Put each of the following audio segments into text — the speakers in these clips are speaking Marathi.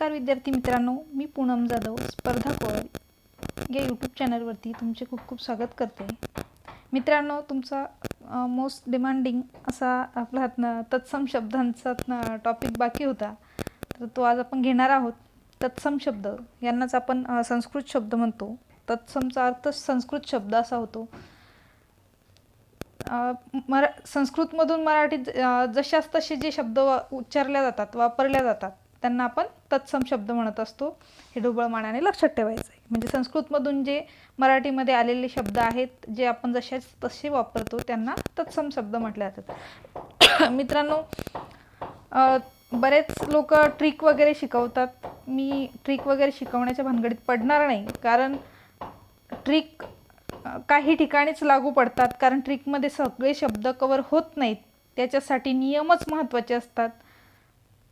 नमस्कार विद्यार्थी मित्रांनो मी पूनम जाधव स्पर्धा कोळ या यूट्यूब चॅनलवरती तुमचे खूप खूप स्वागत करते. मित्रांनो तुमचा मोस्ट डिमांडिंग असा आपला हातनं तत्सम शब्दांचा टॉपिक बाकी होता. तर तो आज आपण घेणार आहोत. तत्सम शब्द यांनाच आपण संस्कृत शब्द म्हणतो. तत्समचा अर्थ संस्कृत शब्द असा होतो. मरा संस्कृतमधून मराठीत अ, जशास तसे जे शब्द वा उच्चारल्या जातात वापरल्या जातात त्यांना आपण तत्सम शब्द म्हणत असतो. हे ढोबळ मानाने लक्षात ठेवायचं आहे म्हणजे संस्कृतमधून जे मराठीमध्ये आलेले शब्द आहेत जे आपण जशाच तसे वापरतो त्यांना तत्सम शब्द म्हटले जातात. मित्रांनो बरेच लोक ट्रिक वगैरे शिकवतात. मी ट्रिक वगैरे शिकवण्याच्या भानगडीत पडणार नाही. कारण ट्रिक काही ठिकाणीच लागू पडतात. कारण ट्रिकमध्ये सगळे शब्द कवर होत नाहीत. त्याच्यासाठी नियमच महत्त्वाचे असतात.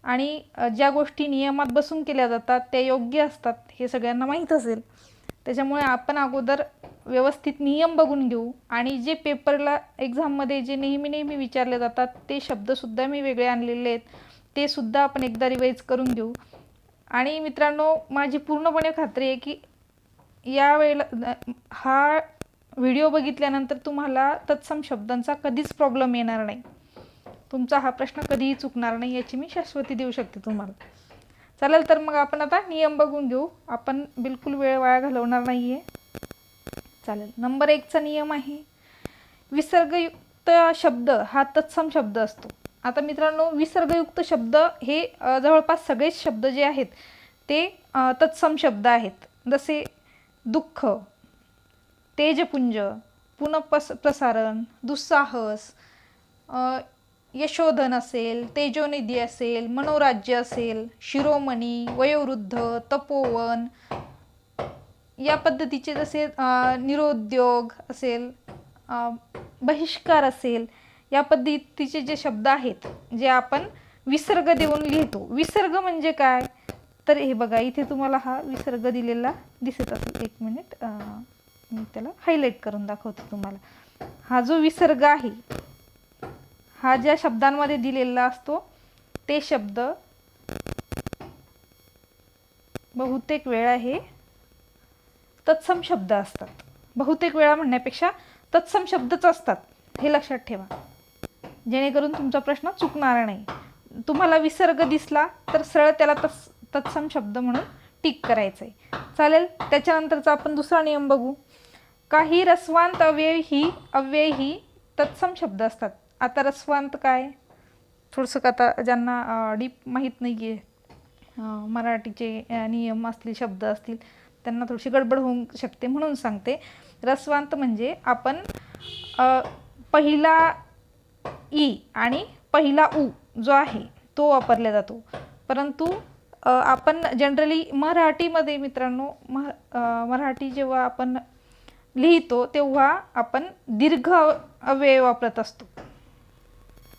आणि ज्या गोष्टी नियमात बसून केल्या जातात त्या योग्य असतात हे सगळ्यांना माहीत असेल. त्याच्यामुळे आपण अगोदर व्यवस्थित नियम बघून घेऊ आणि जे पेपरला एक्झाममध्ये जे नेहमी नेहमी विचारले जातात ते शब्दसुद्धा मी वेगळे आणलेले आहेत ते सुद्धा आपण एकदा रिवाईज करून घेऊ. आणि मित्रांनो माझी पूर्णपणे खात्री आहे की या वेळेला हा व्हिडिओ बघितल्यानंतर तुम्हाला तत्सम शब्दांचा कधीच प्रॉब्लेम येणार नाही. तुमचा हा प्रश्न कधीही चुकणार नाही याची मी शाश्वती देऊ शकते तुम्हाला. चालेल तर मग आपण आता नियम बघून घेऊ. आपण बिलकुल वेळ वाया घालवणार नाही आहे चालेल नंबर एकचा नियम आहे विसर्गयुक्त शब्द हा तत्सम शब्द असतो. आता मित्रांनो विसर्गयुक्त शब्द हे जवळपास सगळेच शब्द जे आहेत ते तत्सम शब्द आहेत. जसे दुःख तेजपुंज पुनःपस प्रसारण दुस्साहस यशोधन असेल तेजोनिधी असेल मनोराज्य असेल शिरोमणी वयोवृद्ध तपोवन या पद्धतीचे जसे निरोद्योग असेल बहिष्कार असेल या पद्धतीचे जे शब्द आहेत जे आपण विसर्ग देऊन लिहितो. विसर्ग म्हणजे काय? तर हे बघा इथे तुम्हाला हा विसर्ग दिलेला दिसत असेल. एक मिनिट मी त्याला हायलाईट करून दाखवते तुम्हाला. हा जो विसर्ग आहे हा ज्या शब्दांमध्ये दिलेला असतो ते शब्द बहुतेक वेळा हे तत्सम शब्द असतात. बहुतेक वेळा म्हणण्यापेक्षा तत्सम शब्दच असतात हे लक्षात ठेवा. जेणेकरून तुमचा प्रश्न चुकणार नाही. तुम्हाला विसर्ग दिसला तर सरळ त्याला तस तत्सम शब्द म्हणून टिक करायचं आहे चालेल त्याच्यानंतरचा आपण दुसरा नियम बघू. काही रसवांत अव्यय ही अव्यय ही तत्सम शब्द असतात. आता रस्वांत काय? थोडंसं आता ज्यांना डीप माहीत नाही आहे मराठीचे नियम असतील शब्द असतील त्यांना थोडीशी गडबड होऊ शकते म्हणून सांगते. रस्वांत म्हणजे आपण पहिला ई आणि पहिला उ जो आहे तो वापरला जातो. परंतु आपण जनरली मराठीमध्ये मित्रांनो मह मराठी जेव्हा आपण लिहितो तेव्हा आपण दीर्घ अव्यय वापरत असतो.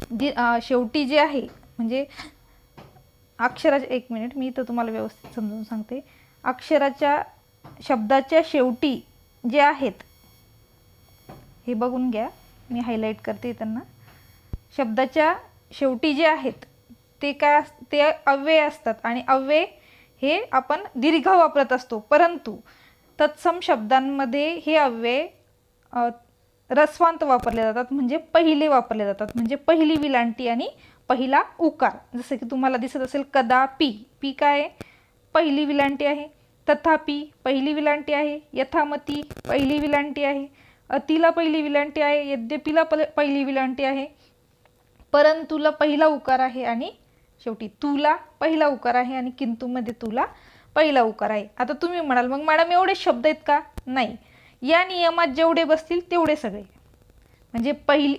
दि शेवटी जे आहे म्हणजे अक्षराच्या एक मिनिट मी तर तुम्हाला व्यवस्थित समजून सांगते. अक्षराच्या शब्दाच्या शेवटी जे आहेत हे बघून घ्या मी हायलाईट करते त्यांना. शब्दाच्या शेवटी जे आहेत ते काय अस ते अव्यय असतात आणि अव्यय हे आपण दीर्घ वापरत असतो. परंतु तत्सम शब्दांमध्ये हे अव्यय रस्वांत वापरले जातात म्हणजे पहिले वापरले जातात म्हणजे पहिली विलांटी आणि पहिला उकार. जसं की तुम्हाला दिसत असेल कदापि पी काय? आहे पहिली विलांटी आहे. तथापि पहिली विलांटी आहे. यथामती पहिली विलांटी आहे. अतिला पहिली विलांटी आहे. यद्यपीला पल पहिली विलांटी आहे. परंतुला पहिला उकार आहे आणि शेवटी तुला पहिला उकार आहे आणि किंतूमध्ये तुला पहिला उकार आहे. आता तुम्ही म्हणाल मग मॅडम एवढे शब्द आहेत का? नाही. या नियमात जेवढे बसतील तेवढे सगळे. म्हणजे पहिली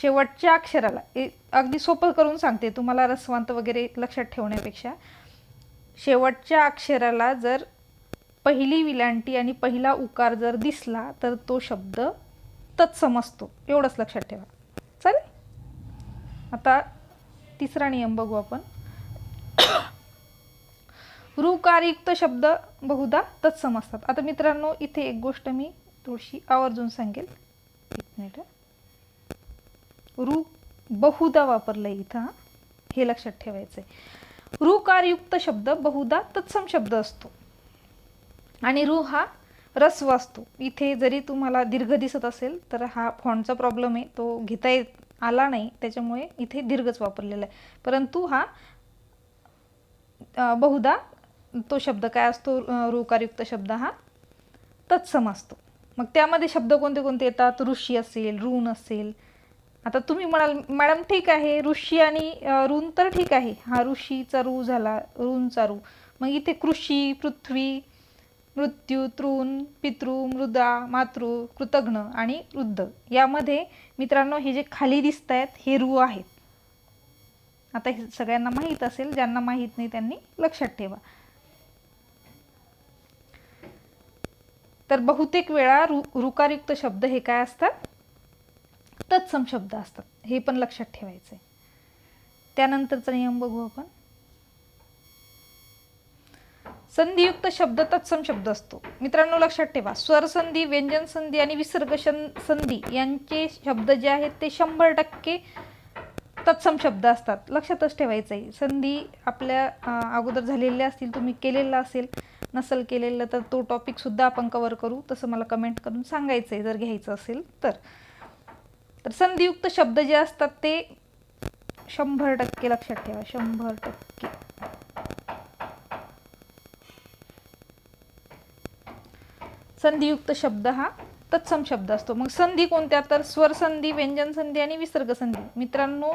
शेवटच्या अक्षराला ए- अगदी सोपं करून सांगते तुम्हाला रसवांत वगैरे लक्षात ठेवण्यापेक्षा. शेवटच्या अक्षराला जर पहिली विलांटी आणि पहिला उकार जर दिसला तर तो शब्द तत्समजतो एवढंच लक्षात ठेवा. चालेल? आता तिसरा नियम बघू आपण. ऋकारयुक्त शब्द बहुधा तत्सम असतात. आता मित्रांनो इथे एक गोष्ट मी थोडीशी आवर्जून सांगेल. एक मिनिट. रु ऋ बहुधा वापरलं आहे इथं हे. लक्षात ठेवायचं आहे रुकारयुक्त शब्द बहुधा तत्सम शब्द असतो. आणि रु हा रस्व असतो. इथे जरी तुम्हाला दीर्घ दिसत असेल तर हा फॉन्टचा प्रॉब्लेम आहे. तो घेता येत आला नाही. त्याच्यामुळे इथे दीर्घच वापरलेला आहे. परंतु हा बहुधा तो शब्द काय असतो? अ, रुकारयुक्त शब्द हा तत्सम असतो. मग त्यामध्ये शब्द कोणते कोणते येतात? ऋषी असेल ऋण असेल. आता तुम्ही म्हणाल मॅडम ठीक आहे. ऋषी आणि ऋण तर ठीक आहे. हा ऋषीचा रू झाला ऋणचा रू मग इथे कृषी पृथ्वी मृत्यू तृण पितृ मृदा मातृ कृतघ्न आणि वृद्ध. यामध्ये मित्रांनो हे जे खाली दिसत आहेत हे रू आहेत. आता हे सगळ्यांना माहीत असेल ज्यांना माहीत नाही त्यांनी लक्षात ठेवा. तर बहुतेक वेळा रु रुकारयुक्त शब्द हे काय असतात? तत्सम शब्द असतात. हे पण लक्षात ठेवायचं आहे त्यानंतरचा नियम बघू आपण. संधियुक्त शब्द तत्सम शब्द असतो. मित्रांनो लक्षात ठेवा. स्वरसंधी व्यंजन संधी आणि विसर्ग संधी यांचे शब्द जे आहेत ते शंभर टक्के तत्सम शब्द असतात. लक्षातच ठेवायचं आहे संधी आपल्या अगोदर झालेल्या असतील तुम्ही केलेला असेल नसल केलेलं तर तो टॉपिकसुद्धा आपण कवर करू. तसं मला कमेंट करून सांगायचं आहे जर घ्यायचं असेल तर. तर संधियुक्त शब्द जे असतात ते शंभर टक्के लक्षात ठेवा शंभर टक्के. संधियुक्त शब्द हा तत्सम शब्द असतो. मग संधी कोणत्या? तर स्वर संधी व्यंजन संधी आणि विसर्ग संधी मित्रांनो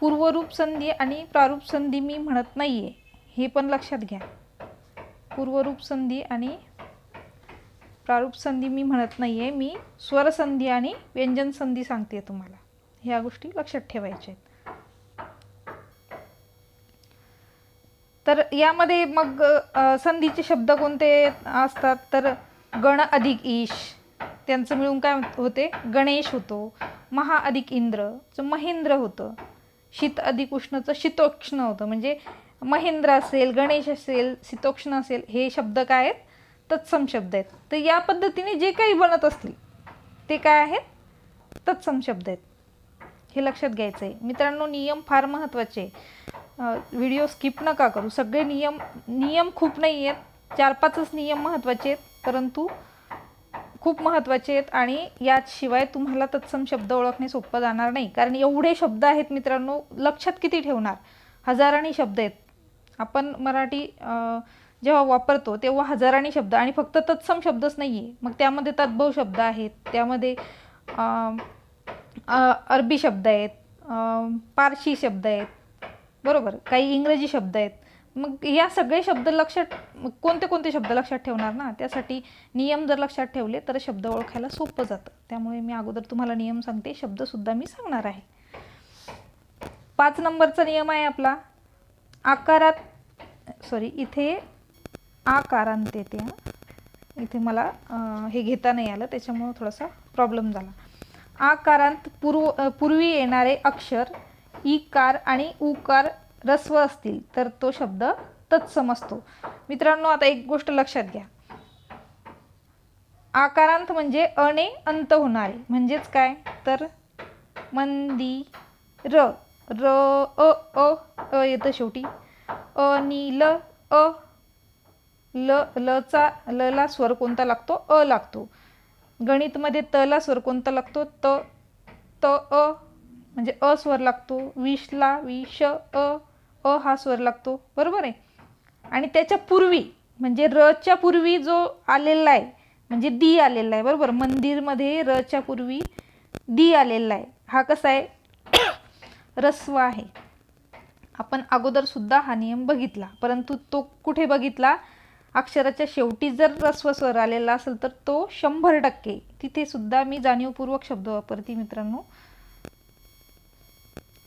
पूर्वरूप संधी आणि प्रारूप संधी मी म्हणत नाहीये. हे पण लक्षात घ्या. पूर्वरूप संधी आणि प्रारूप संधी मी म्हणत नाहीये. मी स्वरसंधी आणि व्यंजन संधी सांगते तुम्हाला. ह्या गोष्टी लक्षात ठेवायच्या आहेत. तर यामध्ये मग संधीचे शब्द कोणते असतात? तर गण अधिक ईश. त्यांचं मिळून काय होते? गणेश होतो महा अधिक इंद्र महेंद्र होतं शीत अधिक उष्णचं शीतोष्ण होतं. म्हणजे महेंद्र असेल गणेश असेल शीतोष्ण असेल हे शब्द काय आहेत? तत्सम शब्द आहेत. तर या पद्धतीने जे काही बनत असतील ते काय आहेत? तत्सम शब्द आहेत. हे लक्षात घ्यायचं आहे मित्रांनो नियम फार महत्त्वाचे आहे व्हिडिओ स्किप नका करू. सगळे नियम नियम खूप नाही आहेत. चार पाचच नियम महत्त्वाचे आहेत परंतु खूप महत्त्वाचे आहेत आणि याशिवाय तुम्हाला तत्सम शब्द ओळखणे सोपं जाणार नाही. कारण एवढे शब्द आहेत मित्रांनो लक्षात किती ठेवणार? हजारांनी शब्द आहेत. आपण मराठी जेव्हा वापरतो तेव्हा हजारानी शब्द आणि फक्त तत्सम शब्दच नाही आहे मग त्यामध्ये तद्भव शब्द आहेत. त्यामध्ये अरबी शब्द आहेत पारशी शब्द आहेत. बरोबर? काही इंग्रजी शब्द आहेत. मग या सगळे शब्द लक्षात कोणते कोणते शब्द लक्षात ठेवणार ना? त्यासाठी नियम जर लक्षात ठेवले तर शब्द ओळखायला सोपं जातं. त्यामुळे मी अगोदर तुम्हाला नियम सांगते. शब्दसुद्धा मी सांगणार आहे. पाच नंबरचा नियम आहे आपला. आकारात सॉरी इथे आकारांत येते हां. इथे मला हे घेता नाही आलं त्याच्यामुळं थोडासा प्रॉब्लेम झाला. आकारांत पूर्व पूर्वी येणारे अक्षर इकार आणि उकार रस्व असतील तर तो शब्द तत्सम असतो. मित्रांनो आता एक गोष्ट लक्षात घ्या. आकारांत म्हणजे अने अंत होणारे. म्हणजेच काय? तर मंदी र र अ अ अ येतं शेवटी. अ नि ल अ ल लचा लला स्वर कोणता लागतो? अ लागतो. गणितमध्ये तला स्वर कोणता लागतो? त त अ म्हणजे अ स्वर लागतो. विषला विष अ अ हा स्वर लागतो. बरोबर आहे? आणि त्याच्या पूर्वी म्हणजे रच्या पूर्वी जो आलेला आहे म्हणजे दी आलेला आहे. बरोबर? मंदिरमध्ये रच्या पूर्वी दी आलेला आहे. हा कसा आहे? रस्व आहे. आपण अगोदर सुद्धा हा नियम बघितला परंतु तो कुठे बघितला? अक्षराच्या शेवटी जर रस्व स्वर आलेला असेल तर तो शंभर टक्के. तिथे सुद्धा मी जाणीवपूर्वक शब्द वापरते मित्रांनो.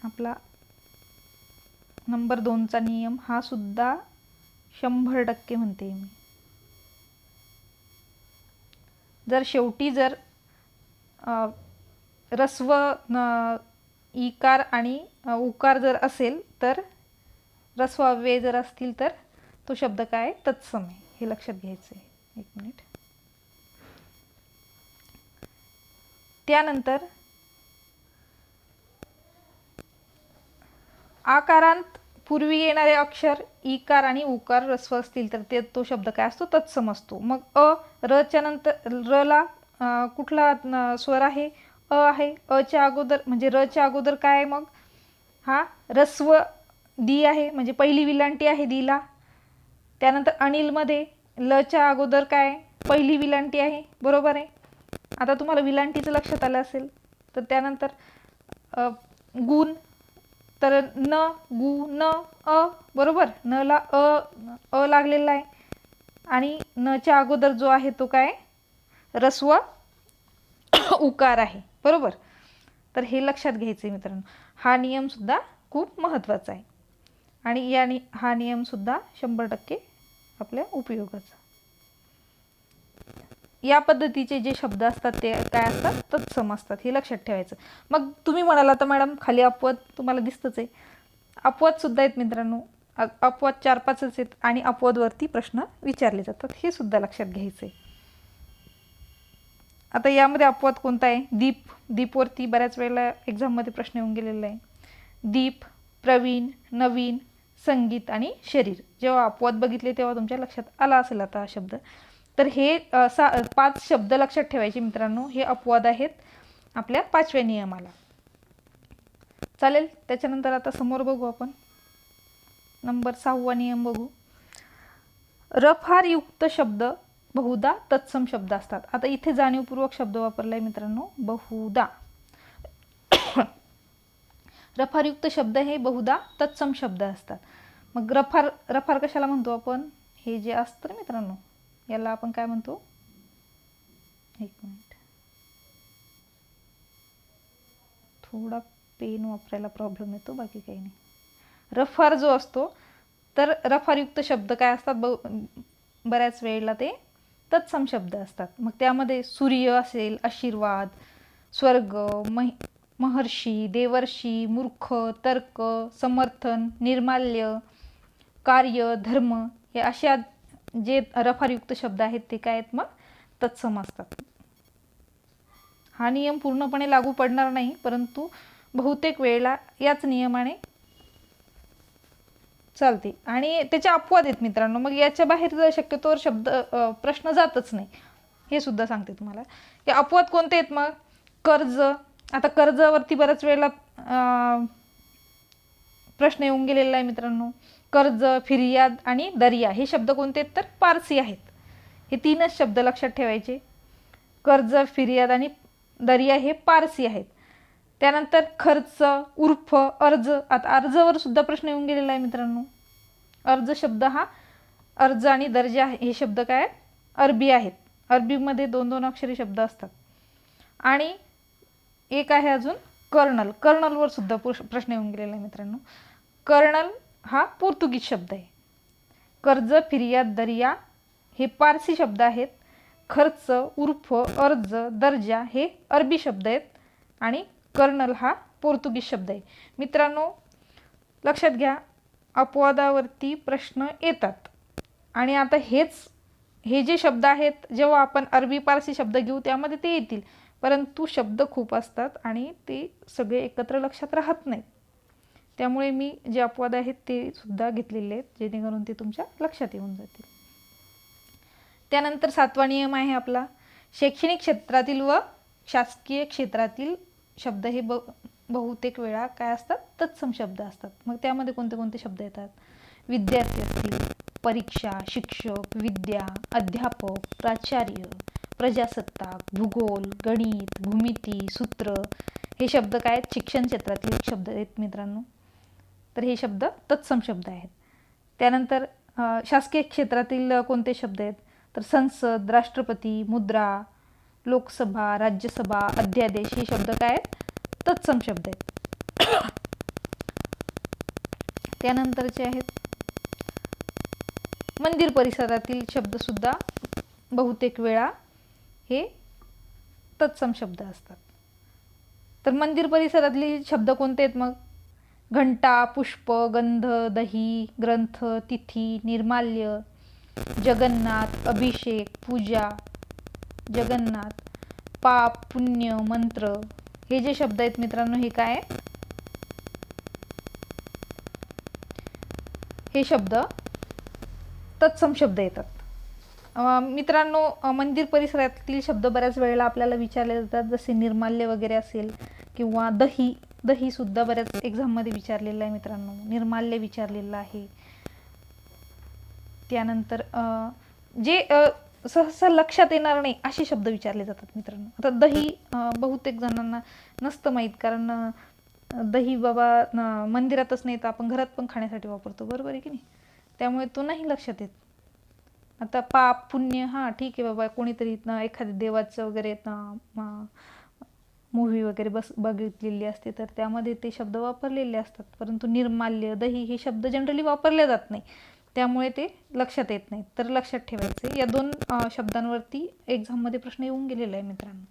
आपला नंबर दोनचा नियम हा सुद्धा शंभर टक्के म्हणते मी. जर शेवटी जर रस्व न- इकार आणि उकार जर असेल तर रस्व जर असतील तर तो शब्द काय? तत्सम आहे हे लक्षात घ्यायचं आहे एक मिनिट. त्यानंतर आकारांत पूर्वी येणारे अक्षर इकार आणि उकार रस्व असतील तर ते तो शब्द काय असतो? तत्सम असतो. मग अ रच्या नंतर रला कुठला स्वर आहे? अ आहे अच्या अगोदर म्हणजे रच्या अगोदर काय आहे मग? हा रस्व दी आहे म्हणजे पहिली विलांटी आहे दीला. त्यानंतर अनिलमध्ये लच्या अगोदर काय पहिली विलांटी आहे बरोबर आहे? आता तुम्हाला विलांटीचं लक्षात आलं असेल तर त्यानंतर गुण तर न गु न अ बरोबर? न ला अ अ लागलेला आहे. आणि नच्या अगोदर जो आहे तो काय रस्व उकार आहे. बरोबर? तर हे लक्षात घ्यायचं आहे मित्रांनो. हा नियमसुद्धा खूप महत्त्वाचा आहे. आणि या नि हा नियमसुद्धा शंभर टक्के आपल्या उपयोगाचा. या पद्धतीचे जे शब्द असतात ते काय असतात? तत्सम असतात. हे लक्षात ठेवायचं. मग तुम्ही म्हणाला तर मॅडम खाली अपवाद तुम्हाला दिसतंच आहे अपवादसुद्धा आहेत मित्रांनो. अपवाद चार पाचच आहेत आणि अपवादवरती प्रश्न विचारले जातात. हे सुद्धा लक्षात घ्यायचं आहे आता यामध्ये अपवाद कोणता आहे? दीप. दीपवरती बऱ्याच वेळेला एक्झाममध्ये प्रश्न येऊन गेलेला आहे. दीप प्रवीण नवीन संगीत आणि शरीर. जेव्हा अपवाद बघितले तेव्हा तुमच्या लक्षात आला असेल आता हा शब्द. तर हे सा पाच शब्द लक्षात ठेवायचे मित्रांनो. हे अपवाद आहेत आपल्या पाचव्या नियमाला. चालेल त्याच्यानंतर आता समोर बघू आपण. नंबर सहावा नियम बघू. रफारयुक्त शब्द बहुदा तत्सम शब्द असतात. आता इथे जाणीवपूर्वक शब्द वापरलाय मित्रांनो बहुदा रफारयुक्त शब्द हे बहुदा तत्सम शब्द असतात. मग रफार रफार कशाला म्हणतो आपण? हे जे असतं ना मित्रांनो याला आपण काय म्हणतो? एक मिनिट. थोडा पेन वापरायला प्रॉब्लेम येतो बाकी काही नाही. रफार जो असतो तर रफारयुक्त शब्द काय असतात? ब बऱ्याच वेळेला ते तत्सम शब्द असतात. मग त्यामध्ये सूर्य असेल आशीर्वाद स्वर्ग मह महर्षी देवर्षी मूर्ख तर्क समर्थन निर्माल्य कार्य धर्म हे अशा जे रफारयुक्त शब्द आहेत ते काय आहेत? मग तत्सम असतात. हा नियम पूर्णपणे लागू पडणार नाही परंतु बहुतेक वेळेला याच नियमाने चालते. आणि त्याचे अपवाद आहेत मित्रांनो. मग याच्या बाहेर जर शक्यतोवर शब्द प्रश्न जातच नाही. हे सुद्धा सांगते तुम्हाला. हे अपवाद कोणते आहेत मग? कर्ज. आता कर्जावरती बऱ्याच वेळेला प्रश्न येऊन गेलेला आहे मित्रांनो. कर्ज फिर्याद आणि दर्या हे शब्द कोणते आहेत तर पारसी आहेत. हे तीनच शब्द लक्षात ठेवायचे. कर्ज फिर्याद आणि दर्या हे पारसी आहेत. त्यानंतर खर्च उर्फ अर्ज. आता अर्जवर सुद्धा प्रश्न येऊन गेलेला आहे मित्रांनो. अर्ज शब्द हा अर्ज आणि दर्जा हे शब्द काय आहेत? अरबी आहेत. अरबीमध्ये दोन दोन अक्षरी शब्द असतात. आणि एक आहे अजून कर्नल. कर्नलवर सुद्धा प्रश्न येऊन गेलेला आहे मित्रांनो. कर्नल हा पोर्तुगीज शब्द आहे. कर्ज फिर्याद दर्या हे पारसी शब्द आहेत. खर्च उर्फ अर्ज दर्जा हे अरबी शब्द आहेत. आणि कर्नल हा पोर्तुगीज शब्द आहे. मित्रांनो लक्षात घ्या अपवादावरती प्रश्न येतात. आणि आता हेच हे जे शब्द आहेत जेव्हा आपण अरबी पारसी शब्द घेऊ त्यामध्ये ते येतील. परंतु शब्द खूप असतात आणि ते सगळे एकत्र लक्षात राहत नाहीत. त्यामुळे मी जे अपवाद आहेत ते सुद्धा घेतलेले आहेत जेणेकरून ते तुमच्या लक्षात येऊन जातील. त्यानंतर सातवा नियम आहे आपला. शैक्षणिक क्षेत्रातील व शासकीय क्षेत्रातील शब्द हे ब बहुतेक वेळा काय असतात? तत्सम शब्द असतात. मग त्यामध्ये कोणते कोणते शब्द येतात? विद्यार्थी असतील परीक्षा शिक्षक विद्या अध्यापक प्राचार्य प्रजासत्ताक भूगोल गणित भूमिती सूत्र हे शब्द काय आहेत? शिक्षण क्षेत्रातील शब्द आहेत मित्रांनो. तर हे शब्द तत्सम शब्द आहेत. त्यानंतर शासकीय क्षेत्रातील कोणते शब्द आहेत? तर संसद राष्ट्रपती मुद्रा लोकसभा राज्यसभा अध्यादेश हे शब्द काय आहेत? तत्सम शब्द आहेत. त्यानंतरचे आहेत. मंदिर परिसरातील शब्दसुद्धा बहुतेक वेळा हे तत्सम शब्द असतात. तर मंदिर परिसरातले शब्द कोणते आहेत मग? घंटा पुष्प गंध दही ग्रंथ तिथी निर्माल्य जगन्नाथ अभिषेक पूजा जगन्नाथ पाप पुण्य मंत्र हे जे शब्द आहेत मित्रांनो हे काय? हे शब्द तत्सम शब्द येतात. मित्रांनो मंदिर परिसरातील शब्द बऱ्याच वेळेला आपल्याला विचारले जातात. जसे निर्माल्य वगैरे असेल किंवा दही दही सुद्धा बऱ्याच एक्झाममध्ये विचारलेलं आहे मित्रांनो. निर्माल्य विचारलेलं आहे. त्यानंतर जे सहसा लक्षात येणार नाही असे शब्द विचारले जातात मित्रांनो. आता दही बहुतेक जणांना नसतं माहीत कारण दही बाबा मंदिरातच नाही तर आपण घरात पण खाण्यासाठी वापरतो. बरोबर आहे की नाही? त्यामुळे तो नाही लक्षात येत. आता पाप पुण्य हां ठीक आहे बाबा. कोणीतरी एखाद्या देवाचं वगैरे मूव्ही वगैरे बस बघितलेली असते तर त्यामध्ये ते शब्द वापरलेले असतात. परंतु निर्माल्य दही हे शब्द जनरली वापरले जात नाही. त्यामुळे ते लक्षात येत नाही तर लक्षात ठेवायचे या दोन शब्दांवरती एक्झाममध्ये प्रश्न येऊन गेलेला आहे मित्रांनो.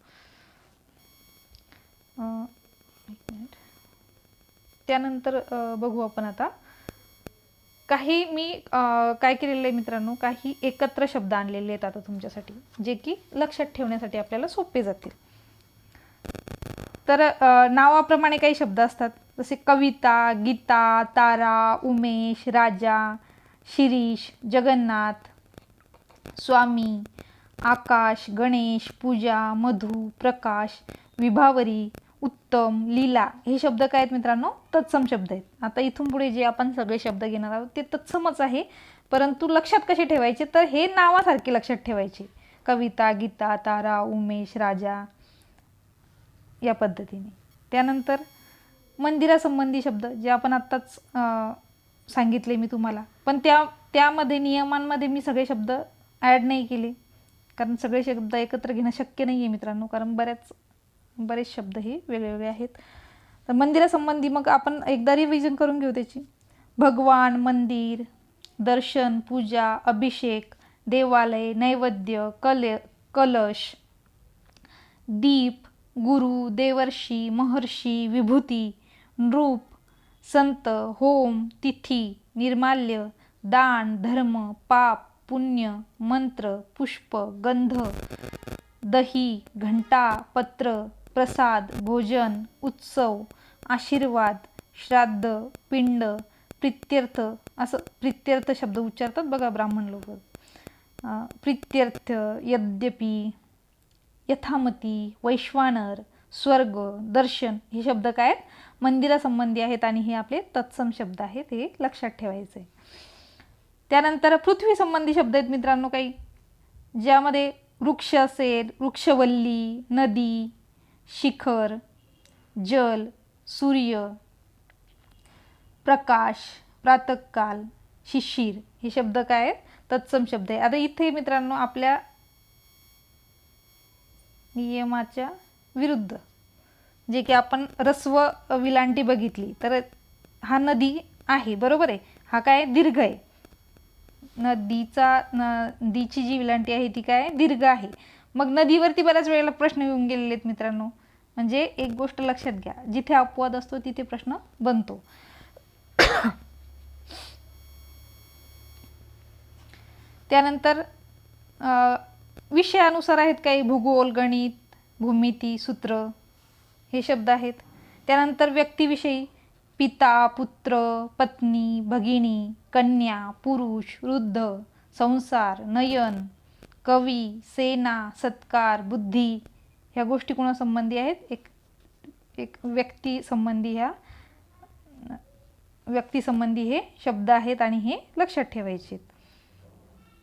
त्यानंतर बघू आपण आता. काही मी काय केलेलं आहे मित्रांनो? काही एकत्र शब्द आणलेले आहेत आता तुमच्यासाठी जे की लक्षात ठेवण्यासाठी आपल्याला सोपे जातील. तर नावाप्रमाणे काही शब्द असतात. जसे कविता गीता तारा उमेश राजा शिरीष जगन्नाथ स्वामी आकाश गणेश पूजा मधु प्रकाश विभावरी उत्तम लीला हे शब्द काय आहेत मित्रांनो? तत्सम शब्द आहेत. आता इथून पुढे जे आपण सगळे शब्द घेणार आहोत ते तत्समच आहे. परंतु लक्षात कसे ठेवायचे? तर हे नावासारखे लक्षात ठेवायचे. कविता गीता तारा उमेश राजा या पद्धतीने. त्यानंतर मंदिरासंबंधी शब्द जे आपण आत्ताच सांगितले मी तुम्हाला. पण त्या त्यामध्ये नियमांमध्ये मी सगळे शब्द ॲड नाही केले. कारण सगळे शब्द एकत्र घेणं शक्य नाही आहे मित्रांनो. कारण बऱ्याच बरेच शब्द हे वेगवेगळे आहेत. तर मंदिरासंबंधी मग आपण एकदा रिव्हिजन करून घेऊ त्याची. भगवान मंदिर दर्शन पूजा अभिषेक देवालय नैवेद्य कले कलश दीप गुरु देवर्षी महर्षी विभूती नृप संत होम तिथी निर्माल्य दान धर्म पाप पुण्य मंत्र पुष्प गंध दही घंटा पत्र प्रसाद भोजन उत्सव आशीर्वाद श्राद्ध पिंड प्रित्यर्थ असं प्रित्यर्थ शब्द उच्चारतात बघा ब्राह्मण लोक. प्रित्यर्थ यद्यपि यथामती वैश्वानर स्वर्ग दर्शन हे शब्द काय आहेत? मंदिरासंबंधी आहेत आणि हे आपले तत्सम शब्द आहेत हे लक्षात ठेवायचे. त्यानंतर पृथ्वी संबंधी शब्द आहेत मित्रांनो काही ज्यामध्ये वृक्ष असेल वृक्षवल्ली नदी शिखर जल सूर्य प्रकाश प्रातकाल शिशिर हे शब्द काय आहेत? तत्सम शब्द आहे. आता इथे मित्रांनो आपल्या नियमाच्या विरुद्ध. जे की आपण रस्व विलांटी बघितली तर हा नदी आहे बरोबर आहे? हा काय दीर्घ आहे? नदीचा नदीची जी विलांटी आहे ती काय दीर्घ आहे. मग नदीवरती बऱ्याच वेळेला प्रश्न येऊन गेलेले आहेत मित्रांनो. म्हणजे एक गोष्ट लक्षात घ्या जिथे अपवाद असतो तिथे प्रश्न बनतो. त्यानंतर विषयानुसार आहेत काही भूगोल गणित भूमिती सूत्र हे शब्द आहेत. त्यानंतर व्यक्तीविषयी पिता पुत्र पत्नी भगिनी कन्या पुरुष वृद्ध संसार नयन कवी सेना सत्कार बुद्धी ह्या गोष्टी कोणासंबंधी आहेत? एक एक व्यक्तीसंबंधी ह्या व्यक्तीसंबंधी हे शब्द आहेत आणि हे लक्षात ठेवायचे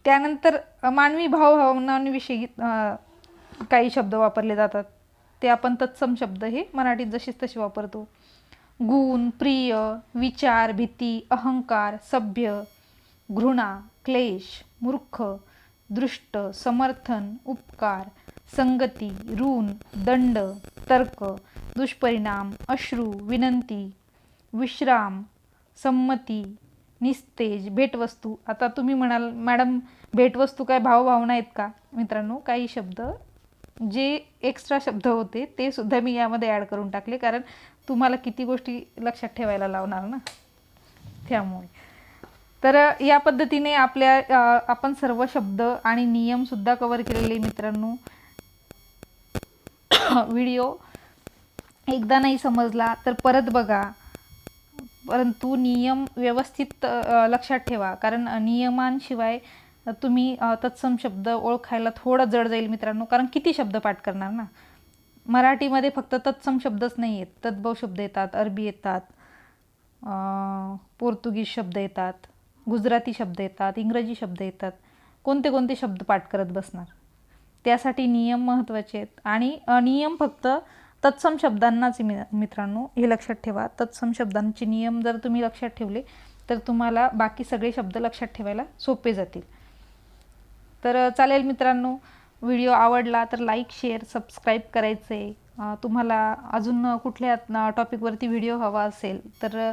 त्यानंतर मानवी भावभावनांविषयी काही शब्द वापरले जातात. ते आपण तत्सम शब्द हे मराठीत जशीच तशी वापरतो. गुण प्रिय विचार भीती अहंकार सभ्य घृणा क्लेश मूर्ख दृष्ट समर्थन उपकार संगती ऋण दंड तर्क दुष्परिणाम अश्रू विनंती विश्राम संमती निस्तेज भेटवस्तू. आता तुम्ही म्हणाल मॅडम भेटवस्तू काय भावभावना आहेत का? मित्रांनो काही शब्द जे एक्स्ट्रा शब्द होते ते सुद्धा मी यामध्ये ॲड करून टाकले. कारण तुम्हाला किती गोष्टी लक्षात ठेवायला लावणार ना? त्यामुळे. तर या पद्धतीने आपल्या आपण सर्व शब्द आणि नियमसुद्धा कवर केलेले मित्रांनो. व्हिडिओ एकदा नाही समजला तर परत बघा. परंतु नियम व्यवस्थित लक्षात ठेवा. कारण नियमांशिवाय तुम्ही तत्सम शब्द ओळखायला थोडं जड जाईल मित्रांनो कारण किती शब्द पाठ करणार ना? मराठीमध्ये फक्त तत्सम शब्दच नाही आहेत. तद्भव शब्द येतात अरबी येतात पोर्तुगीज शब्द येतात गुजराती शब्द येतात इंग्रजी शब्द येतात. कोणते कोणते शब्द पाठ करत बसणार? त्यासाठी नियम महत्त्वाचे आहेत. आणि नियम फक्त तत्सम शब्दांनाच मि मित्रांनो हे लक्षात ठेवा. तत्सम शब्दांचे नियम जर तुम्ही लक्षात ठेवले तर तुम्हाला बाकी सगळे शब्द लक्षात ठेवायला सोपे जातील. तर चालेल मित्रांनो. व्हिडिओ आवडला तर लाईक शेअर सबस्क्राईब करायचं. आहे तुम्हाला अजून कुठल्या टॉपिकवरती व्हिडिओ हवा असेल तर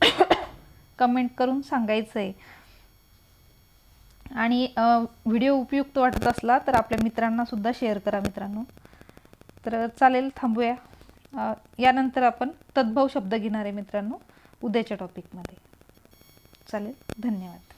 कमेंट करून सांगायचं आहे आणि व्हिडिओ उपयुक्त वाटत असला तर आपल्या मित्रांनासुद्धा शेअर करा मित्रांनो. तर चालेल थांबूया. यानंतर आपण तद्भव शब्द घेणार आहे मित्रांनो उद्याच्या टॉपिकमध्ये. चालेल धन्यवाद.